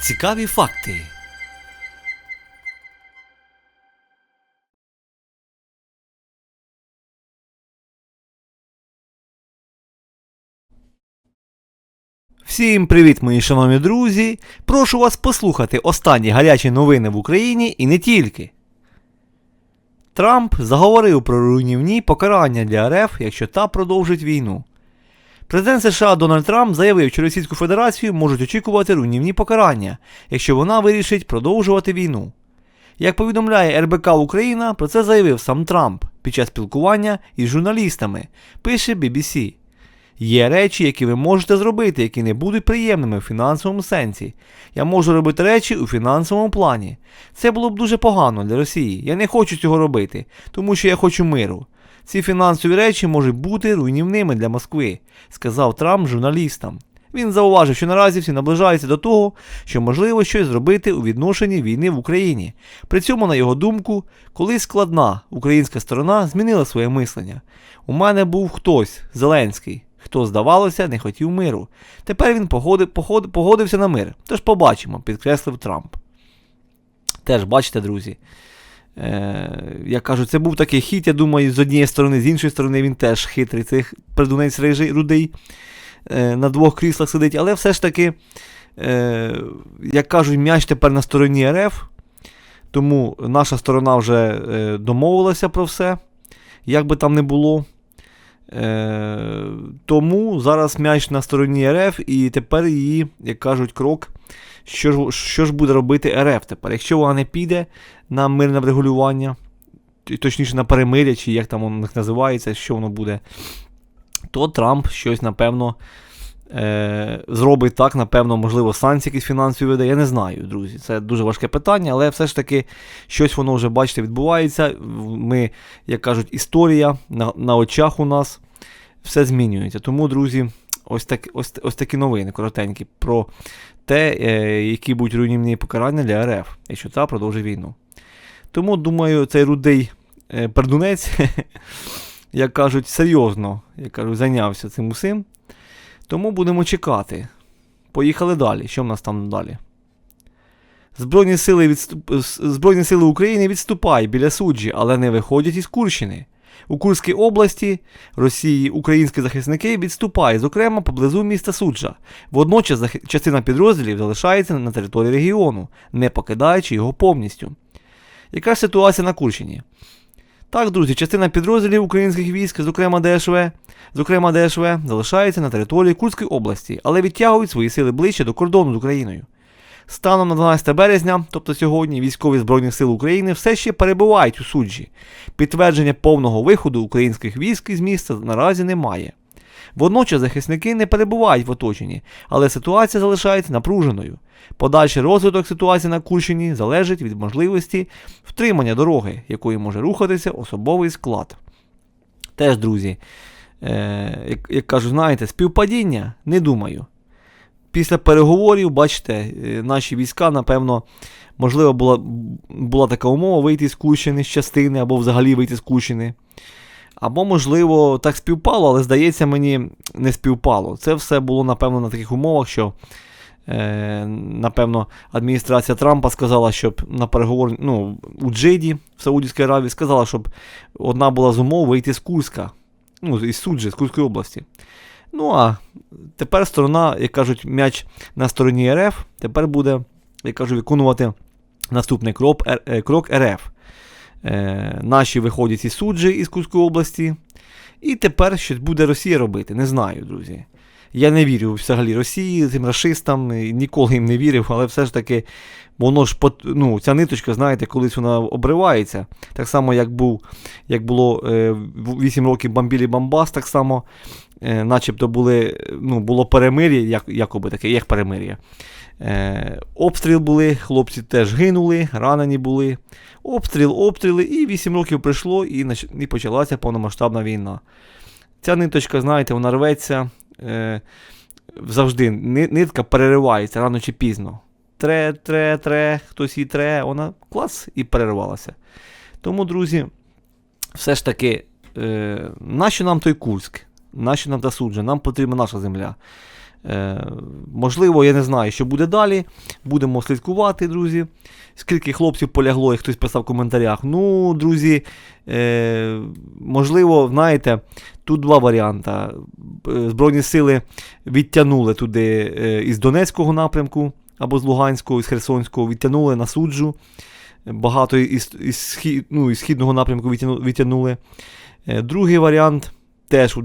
Цікаві факти. Всім привіт, мої шановні друзі! Прошу вас послухати останні гарячі новини в Україні і не тільки. Трамп заговорив про руйнівні покарання для РФ, якщо та продовжить війну. Президент США Дональд Трамп заявив, що Російську Федерацію можуть очікувати руйнівні покарання, якщо вона вирішить продовжувати війну. Як повідомляє РБК Україна, про це заявив сам Трамп під час спілкування із журналістами, пише BBC. Є речі, які ви можете зробити, які не будуть приємними в фінансовому сенсі. Я можу робити речі у фінансовому плані. Це було б дуже погано для Росії. Я не хочу цього робити, тому що я хочу миру. Ці фінансові речі можуть бути руйнівними для Москви, сказав Трамп журналістам. Він зауважив, що наразі всі наближаються до того, що можливо щось зробити у відношенні війни в Україні. При цьому, на його думку, колись складна українська сторона змінила своє мислення. У мене був хтось, Зеленський, хто, здавалося, не хотів миру. Тепер він погодив, погодив, погодився на мир. Тож побачимо, підкреслив Трамп. Теж бачите, друзі. Е, я кажу, це був такий хід, я думаю, з однієї сторони, з іншої сторони, він теж хитрий, цей придунець рудий е, на двох кріслах сидить, але все ж таки, е, як кажуть, м'яч тепер на стороні РФ. Тому наша сторона вже домовилася про все, як би там не було. Тому зараз м'яч на стороні РФ, і тепер її, як кажуть, крок. Що ж, що ж буде робити РФ тепер? Якщо вона не піде на мирне врегулювання, точніше на перемиря, чи як там воно називається, що воно буде, то Трамп щось, напевно, е, зробить так, напевно, можливо, санкції якісь фінансові веде. Я не знаю, друзі. Це дуже важке питання, але все ж таки щось воно вже, бачите, відбувається. Ми, як кажуть, історія на, на очах у нас все змінюється. Тому, друзі, ось, так, ось, ось такі новини коротенькі про те, е, які будуть руйнівні покарання для РФ, якщо та продовжить війну. Тому, думаю, цей рудий е, пердунець, як кажуть, серйозно як кажуть, зайнявся цим усім. Тому будемо чекати. Поїхали далі. Що в нас там далі? Збройні сили відступ... Збройні сили України відступають біля суджі, але не виходять із Курщини. У Курській області Росії українські захисники відступають, зокрема поблизу міста Суджа. Водночас частина підрозділів залишається на території регіону, не покидаючи його повністю. Яка ж ситуація на Курщині? Так, друзі, частина підрозділів українських військ, зокрема ДШВ, зокрема ДШВ, залишається на території Курської області, але відтягують свої сили ближче до кордону з Україною. Станом на 12 березня, тобто сьогодні, військові Збройних сил України все ще перебувають у суджі. Підтвердження повного виходу українських військ із міста наразі немає. Водночас захисники не перебувають в оточенні, але ситуація залишається напруженою. Подальший розвиток ситуації на Курщині залежить від можливості втримання дороги, якою може рухатися особовий склад. Теж, друзі, е, як, кажуть, знаєте, співпадіння не думаю. Після переговорів, бачите, е, наші війська, напевно, можливо, була була така умова вийти з Курщини з частини або взагалі вийти з Курщини. Або, можливо, так співпало, але здається, мені не співпало. Це все було, напевно, на таких умовах, що, е, напевно, адміністрація Трампа сказала, щоб на переговор ну, у Джиді в Саудівській Аравії сказала, щоб одна була з умов вийти з Курська, ну, із Суджі, з Курської області. Ну, а тепер сторона, як кажуть, м'яч на стороні РФ, тепер буде, як кажуть, виконувати наступний крок, крок РФ. Е, Наші виходять із суджі із Курської області. І тепер щось буде Росія робити. Не знаю, друзі. Я не вірю взагалі Росії, цим расистам, ніколи їм не вірив, але все ж таки, воно ж ну, ця ниточка, знаєте, колись вона обривається. Так само, як був, як було е, 8 років бомбілі Бомбас, так само, е, начебто були, ну, було перемир'я, як, якоби таке, як перемир'я. Е, Обстріл були, хлопці теж гинули, ранені були. Обстріл, обстріли, і 8 років пройшло, і, і почалася повномасштабна війна. Ця ниточка, знаєте, вона рветься е, завжди. Нитка переривається рано чи пізно. Тре, тре, тре, хтось її тре, вона клас і перервалася. Тому, друзі, все ж таки, е, нащо нам той Курськ? Нащо нам та суджа? Нам потрібна наша земля. Е, можливо, я не знаю, що буде далі. Будемо слідкувати, друзі. Скільки хлопців полягло, і хтось писав в коментарях. Ну, друзі, е, можливо, знаєте, тут два варіанти. Е, Збройні сили відтягнули туди е, із Донецького напрямку або з Луганського, із Херсонського, відтягнули на суджу. Багато із, із, ну, із східного напрямку відтягнули. Е, Другий варіант теж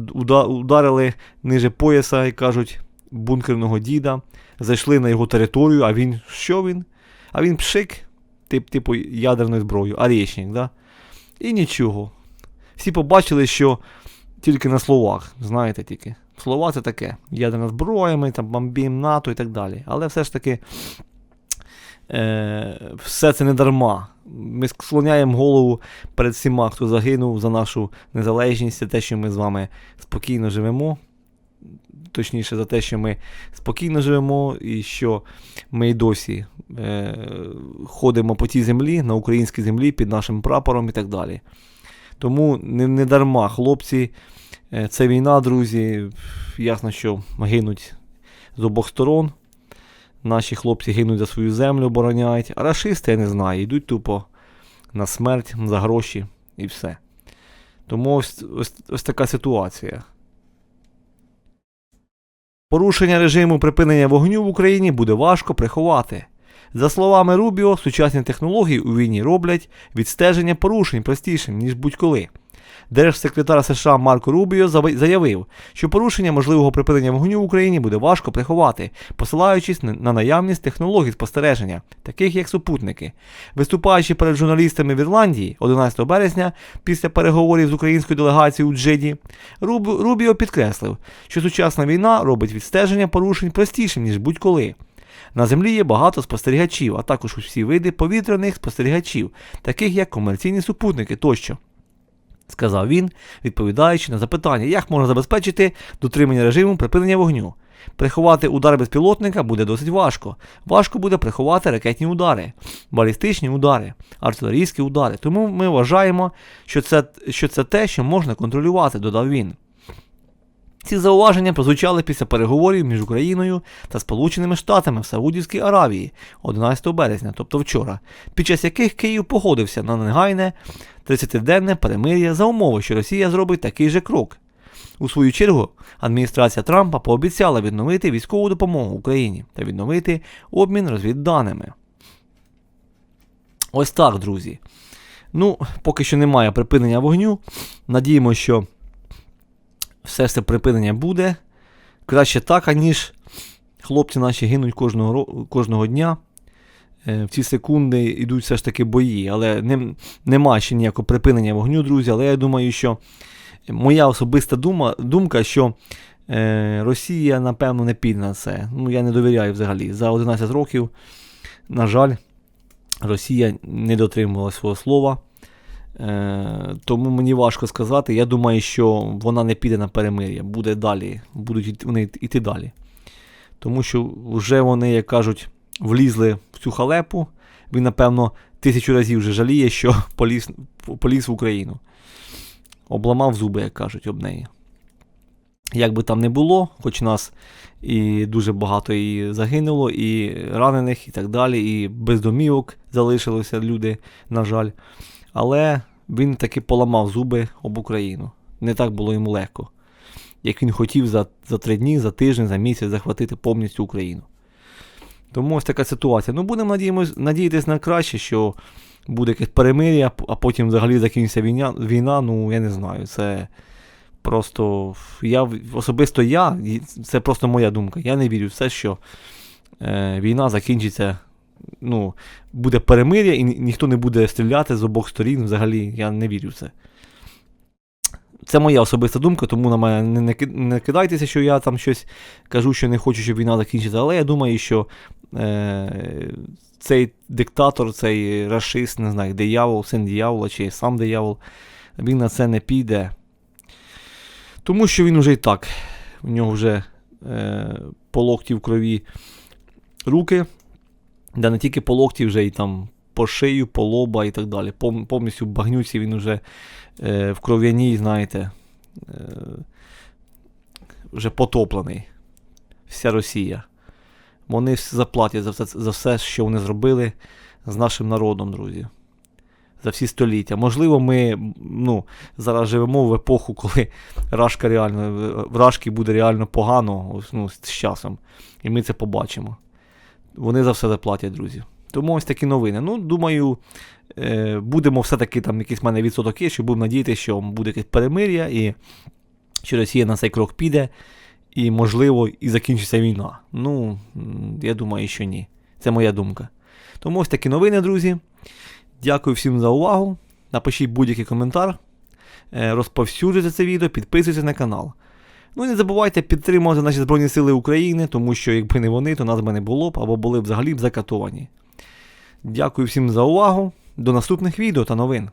ударили ниже пояса і кажуть бункерного діда. Зайшли на його територію, а він що він? А він пшик, тип, типу ядерною зброєю, арєшник, да? І нічого. Всі побачили, що тільки на словах, знаєте тільки. Слова це таке. Ядерна зброя, ми там бомбім НАТО і так далі. Але все ж таки все це не дарма. Ми склоняємо голову перед всіма, хто загинув за нашу незалежність, за те, що ми з вами спокійно живемо. Точніше, за те, що ми спокійно живемо і що ми й досі е, ходимо по тій землі, на українській землі під нашим прапором і так далі. Тому не, не дарма, хлопці, е, це війна, друзі. Ясно, що гинуть з обох сторон. Наші хлопці гинуть за свою землю, обороняють, а рашисти, я не знаю, йдуть тупо на смерть, за гроші і все. Тому ось, ось, ось така ситуація. Порушення режиму припинення вогню в Україні буде важко приховати. За словами Рубіо, сучасні технології у війні роблять відстеження порушень простішим, ніж будь-коли. Держсекретар США Марко Рубіо заявив, що порушення можливого припинення вогню в Україні буде важко приховати, посилаючись на- на наявність технологій спостереження, таких як супутники. Виступаючи перед журналістами в Ірландії 11 березня після переговорів з українською делегацією у Джиді, Рубіо підкреслив, що сучасна війна робить відстеження порушень простішим, ніж будь-коли. На землі є багато спостерігачів, а також усі види повітряних спостерігачів, таких як комерційні супутники тощо. Сказав він, відповідаючи на запитання, як можна забезпечити дотримання режиму припинення вогню. Приховати удар безпілотника буде досить важко. Важко буде приховати ракетні удари, балістичні удари, артилерійські удари. Тому ми вважаємо, що це, що це те, що можна контролювати, додав він. Ці зауваження прозвучали після переговорів між Україною та Сполученими Штатами в Саудівській Аравії 11 березня, тобто вчора, під час яких Київ погодився на негайне 30-денне перемир'я за умови, що Росія зробить такий же крок. У свою чергу, адміністрація Трампа пообіцяла відновити військову допомогу Україні та відновити обмін розвідданими. Ось так, друзі. Ну, поки що немає припинення вогню. Надіємося, що все це припинення буде. Краще так, аніж хлопці наші гинуть кожного, кожного дня. Е, В ці секунди йдуть все ж таки бої, але не, нема ще ніякого припинення вогню, друзі. Але я думаю, що моя особиста дума, думка, що е, Росія, напевно, не піде на це. Ну, я не довіряю взагалі. За 11 років, на жаль, Росія не дотримувала свого слова. Е, тому мені важко сказати. Я думаю, що вона не піде на перемир'я, буде далі, будуть вони йти далі. Тому що вже вони, як кажуть, влізли в цю халепу. Він, напевно, тисячу разів вже жаліє, що поліз, поліз в Україну. Обламав зуби, як кажуть, об неї. Як би там не було, хоч нас і дуже багато і загинуло, і ранених, і так далі, і без домівок залишилися люди, на жаль. Але він таки поламав зуби об Україну. Не так було йому легко. Як він хотів за, за три дні, за тиждень, за місяць захватити повністю Україну. Тому ось така ситуація. Ну, будемо надіємось, надіятися на краще, що буде якесь перемир'я, а потім взагалі закінчиться війна, війна. Ну, я не знаю. Це просто. Я, особисто я, це просто моя думка. Я не вірю в це, що е, війна закінчиться. Ну, буде перемир'я і ніхто не буде стріляти з обох сторін. Взагалі, я не вірю в це. Це моя особиста думка, тому на мене не, кидайтеся, що я там щось кажу, що не хочу, щоб війна закінчиться. Але я думаю, що е, цей диктатор, цей рашист, не знаю, диявол, син диявола чи сам диявол, він на це не піде. Тому що він вже і так, у нього вже е, по локті в крові руки, да не тільки по локті, вже і там по шию, по лоба і так далі. Повністю багнюці він вже е, в кров'яній, знаєте, е, вже потоплений. вся Росія. Вони заплатять за все, за все, що вони зробили з нашим народом, друзі. За всі століття. Можливо, ми ну, зараз живемо в епоху, коли Рашка реально, в Рашки буде реально погано ну, з часом. І ми це побачимо. Вони за все заплатять, друзі. Тому ось такі новини. Ну, думаю, е, будемо все-таки там якийсь в мене відсоток є, що будемо надіятися, що буде якесь перемир'я, і що Росія на цей крок піде, і, можливо, і закінчиться війна. Ну, я думаю, що ні. Це моя думка. Тому ось такі новини, друзі. Дякую всім за увагу. Напишіть будь-який коментар, е, розповсюджуйте це відео, підписуйтесь на канал. Ну і не забувайте підтримувати наші Збройні Сили України, тому що якби не вони, то нас би не було б або були б взагалі б закатовані. Дякую всім за увагу. До наступних відео та новин.